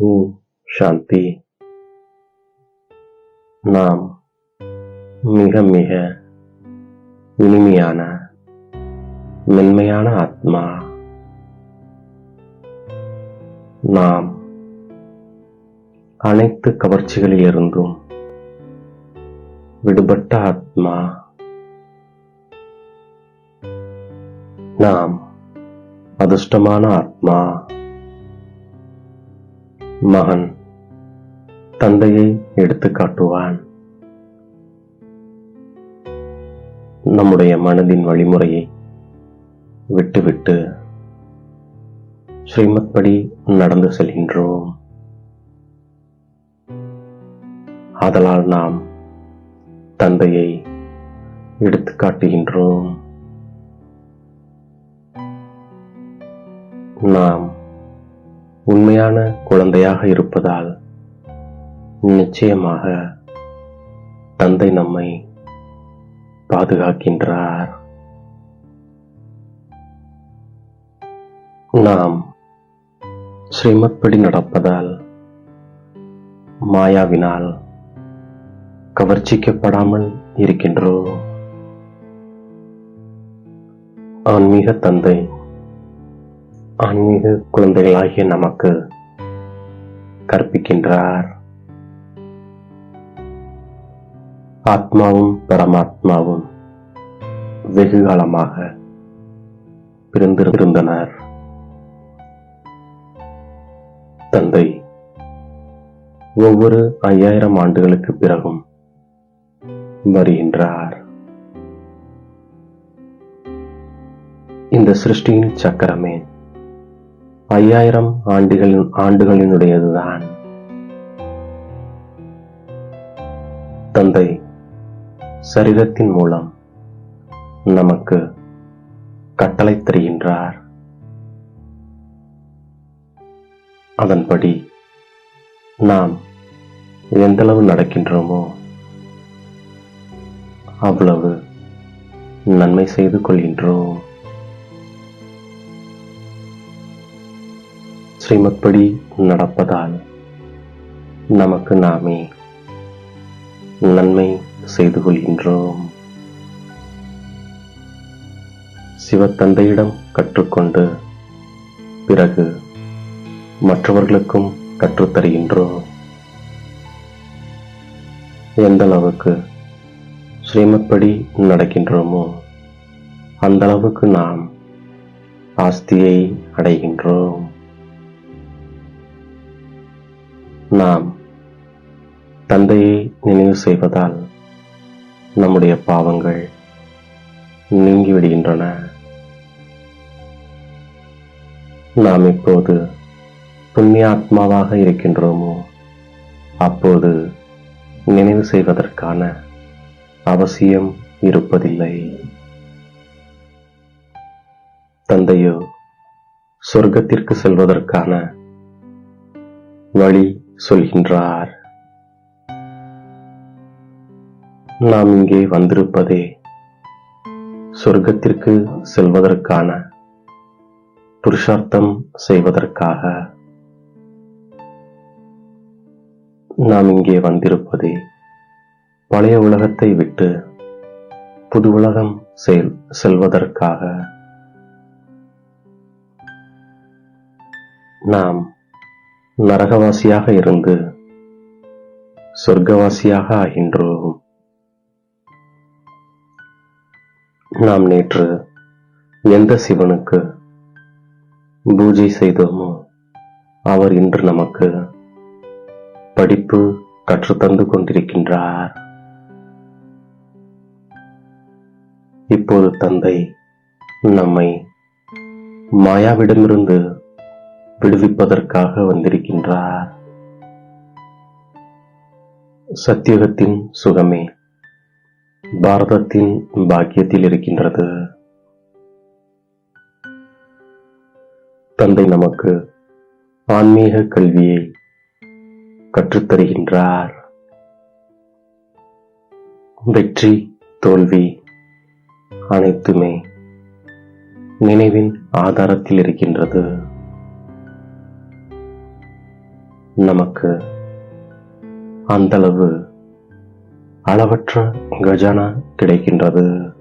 ஓம் சாந்தி நாம் மிக மிக இனிமையான மென்மையான ஆத்மா. நாம் அனைத்து கவர்ச்சிகளில் இருந்தும் விடுபட்ட ஆத்மா. நாம் அதிர்ஷ்டமான ஆத்மா. மகன் தந்தையை எடுத்து காட்டுவான். நம்முடைய மனதின் வழிமுறையை விட்டுவிட்டு ஸ்ரீமத் படி நடந்து செல்கின்றோம். அதனால் நாம் தந்தையை எடுத்து காட்டுகின்றோம். நாம் உண்மையான குழந்தையாக இருப்பதால் நிச்சயமாக தந்தை நம்மை பாதுகாக்கின்றார். நாம் ஸ்ரீமத்படி நடப்பதால் மாயாவினால் கவர்ச்சிக்கப்படாமல் இருக்கின்றோம். ஆன்மீக தந்தை ஆன்மீக குழந்தைகளாகிய நமக்கு கற்பிக்கின்றார். ஆத்மாவும் பரமாத்மாவும் வெகு காலமாக பிரிந்திருந்தனர் தந்தை ஒவ்வொரு ஐயாயிரம் ஆண்டுகளுக்கு பிறகும் வருகின்றார். இந்த சிருஷ்டியின் சக்கரமே ஐயாயிரம் ஆண்டுகளின் ஆண்டுகளினுடையதுதான். தந்தை சரீரத்தின் மூலம் நமக்கு கட்டளை தருகின்றார். அதன்படி நாம் எந்தளவு நடக்கின்றோமோ அவ்வளவு நன்மை செய்து கொள்கின்றோம். ஸ்ரீமத்படி நடப்பதால் நமக்கு நாமே நன்மை செய்து கொள்கின்றோம். சிவத்தந்தையிடம் கற்றுக்கொண்டு பிறகு மற்றவர்களுக்கும் கற்றுத்தருகின்றோம். எந்த அளவுக்கு ஸ்ரீமத்படி நடக்கின்றோமோ அந்த அளவுக்கு நாம் ஆஸ்தியை அடைகின்றோம். நாம் தந்தையை நினைவு செய்வதால் நம்முடைய பாவங்கள் நீங்கிவிடுகின்றன. நாம் இப்போது புண்ணிய ஆத்மாவாக இருக்கின்றோமோ அப்போது நினைவு செய்வதற்கான அவசியம் இருப்பதில்லை. தந்தையோ சொர்க்கத்திற்கு செல்வதற்கான வழி சொல்கின்றார். நாம் இங்கே வந்திருப்பதே சொர்க்கத்திற்கு செல்வதற்கான புருஷார்த்தம் செய்வதற்காக. நாம் இங்கே வந்திருப்பதே பழைய உலகத்தை விட்டு புது உலகம் செல் செல்வதற்காக. நாம் நரகவாசியாக இருந்து சொர்க்கவாசியாக ஆகின்றோம். நாம் நேற்று எந்த சிவனுக்கு பூஜை செய்தோமோ அவர் இன்று நமக்கு படிப்பு கற்றுத்தந்து கொண்டிருக்கின்றார். இப்போது தந்தை நம்மை மாயாவிடமிருந்து விடுவிப்பதற்காக வந்திருக்கின்றார். சத்தியகத்தின் சுகமே பாரதத்தின் பாக்கியத்தில் இருக்கின்றது. தந்தை நமக்கு ஆன்மீக கல்வியை கற்றுத்தருகின்றார். வெற்றி தோல்வி அனைத்துமே நினைவின் ஆதாரத்தில் இருக்கின்றது. நமக்கு அந்தளவு அளவற்ற கஜானா கிடைக்கின்றது.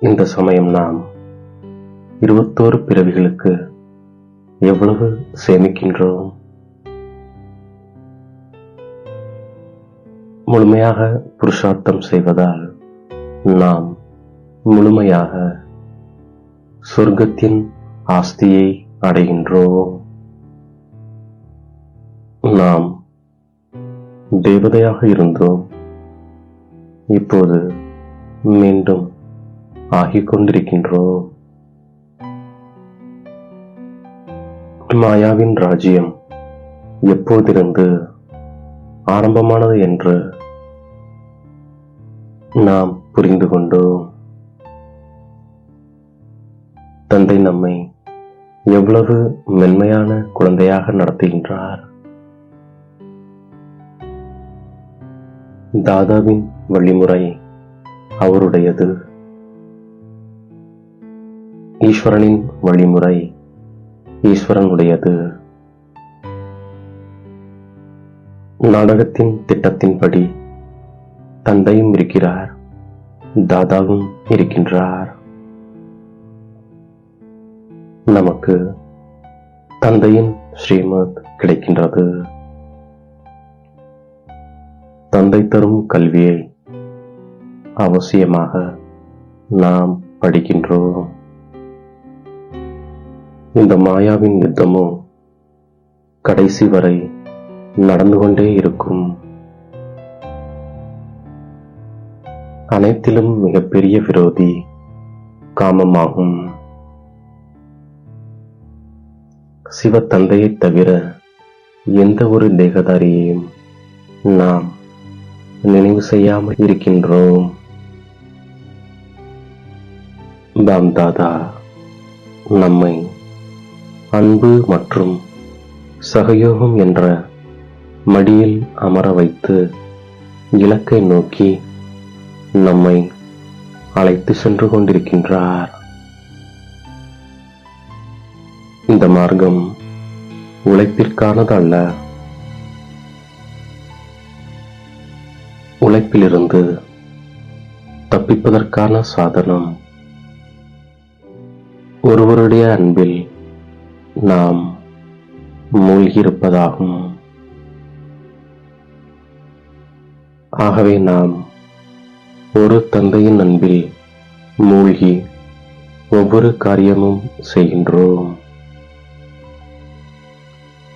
இந்த சமயம் நாம் இருபத்தோரு பிறவிகளுக்கு எவ்வளவு சேமிக்கின்றோம்? முழுமையாக புருஷார்த்தம் செய்வதால் நாம் முழுமையாக சொர்க்கத்தின் ஆஸ்தியை அடைகின்றோம் நாம் தேவதையாக இருந்தோம். இப்போது மீண்டும் ஆகிக் கொண்டிருக்கின்றோம் மாயாவின் ராஜ்யம் எப்போதிருந்து ஆரம்பமானது என்று நாம் புரிந்து கொண்டோம். தந்தை நம்மை எவ்வளவு மென்மையான குழந்தையாக நடத்துகின்றார்? தாதாவின் வழிமுறை அவருடையது. ஈஸ்வரனின் வழிமுறை ஈஸ்வரனுடையது. நாடகத்தின் திட்டத்தின்படி தந்தையும் இருக்கிறார் தாதாவும் இருக்கின்றார். நமக்கு தந்தையின் ஸ்ரீமத் கிடைக்கின்றது. தந்தை தரும் கல்வியை அவசியமாக நாம் படிக்கின்றோம். இந்த மாயாவின் யுத்தமோ கடைசி வரை நடந்து கொண்டே இருக்கும். அனைத்திலும் மிகப்பெரிய விரோதி காமமாகும். சிவத்தந்தையைத் தவிர எந்த ஒரு தேகதாரியையும் நாம் நினைவு செய்யாமல் இருக்கின்றோம். தாம் தாதா நம்மை அன்பு மற்றும் சகயோகம் என்ற மடியில் அமர வைத்து இலக்கை நோக்கி நம்மை அழைத்து சென்று கொண்டிருக்கின்றார். இந்த மார்க்கம் உழைப்பிற்கானது அல்ல உழைப்பிலிருந்து தப்பிப்பதற்கான சாதனம். ஒருவருடைய அன்பில் நாம் மூழ்கியிருப்பதாகும். ஆகவே நாம் ஒரு தந்தையின் அன்பில் மூழ்கி ஒவ்வொரு காரியமும் செய்கின்றோம்.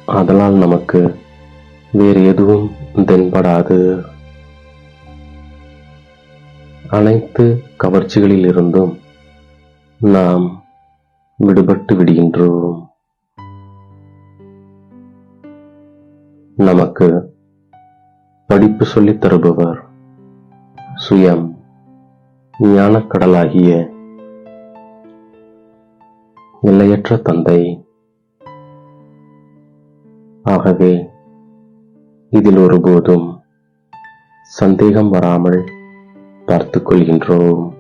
அதனால் நமக்கு வேறு எதுவும் தென்படாது. அனைத்து கவர்ச்சிகளில் இருந்தும் நாம் விடுபட்டு விடுகின்றோம். நமக்கு படிப்பு சொல்லித் தருபவர் சுயம் ஞானக்கடலாகிய எல்லையற்ற தந்தை ஆகவே இதில் ஒருபோதும் சந்தேகம் வராமல் பார்த்து கொள்கின்றோம்.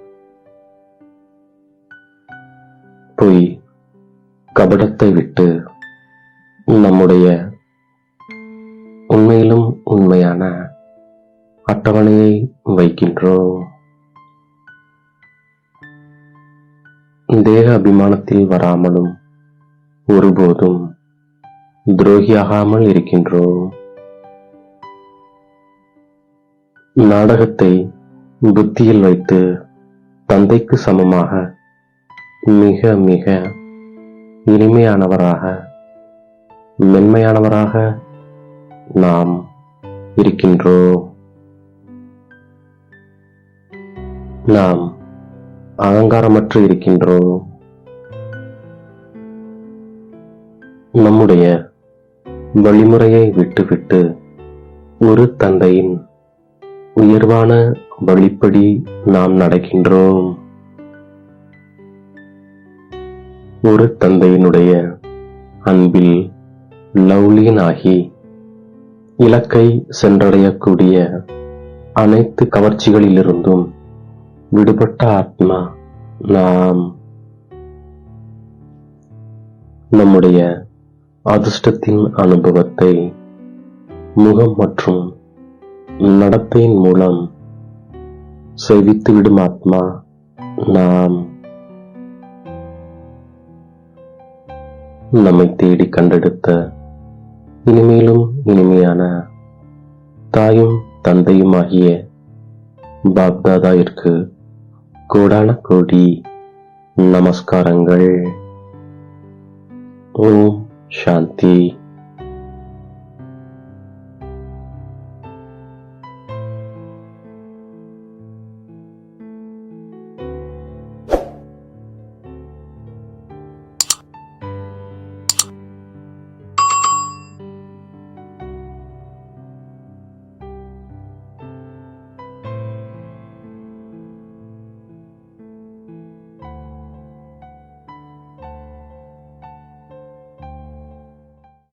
பொய் கபடத்தை விட்டு நம்முடைய உண்மையிலும் உண்மையான அட்டவணையை வைக்கின்றோம். தேக அபிமானத்தில் வராமலும் ஒருபோதும் துரோகியாகாமல் இருக்கின்றோம். நாடகத்தை புத்தியில் வைத்து தந்தைக்கு சமமாக மிக மிக இனிமையானவராக மென்மையானவராக நாம் இருக்கின்றோம். நாம் அகங்காரமற்று இருக்கின்றோம். நம்முடைய வழிமுறையை விட்டுவிட்டு ஒரு தந்தையின் உயர்வான வழிப்படி நாம் நடக்கின்றோம். ஒரு தந்தையினுடைய அன்பில் லவ்லீனாகி இலக்கை சென்றடையக்கூடிய அனைத்து கவர்ச்சிகளிலிருந்தும் விடுபட்ட ஆத்மா நாம். நம்முடைய அதிர்ஷ்டத்தின் அனுபவத்தை முகம் மற்றும் நடத்தையின் மூலம் செவித்துவிடும் ஆத்மா நாம். நம்மை தேடி கண்டெடுத்த இனிமேலும் இனிமையான தாயும் தந்தையுமாகிய பாப்தாதாவிற்கு கோடான கோடி நமஸ்காரங்கள். ஓம் சாந்தி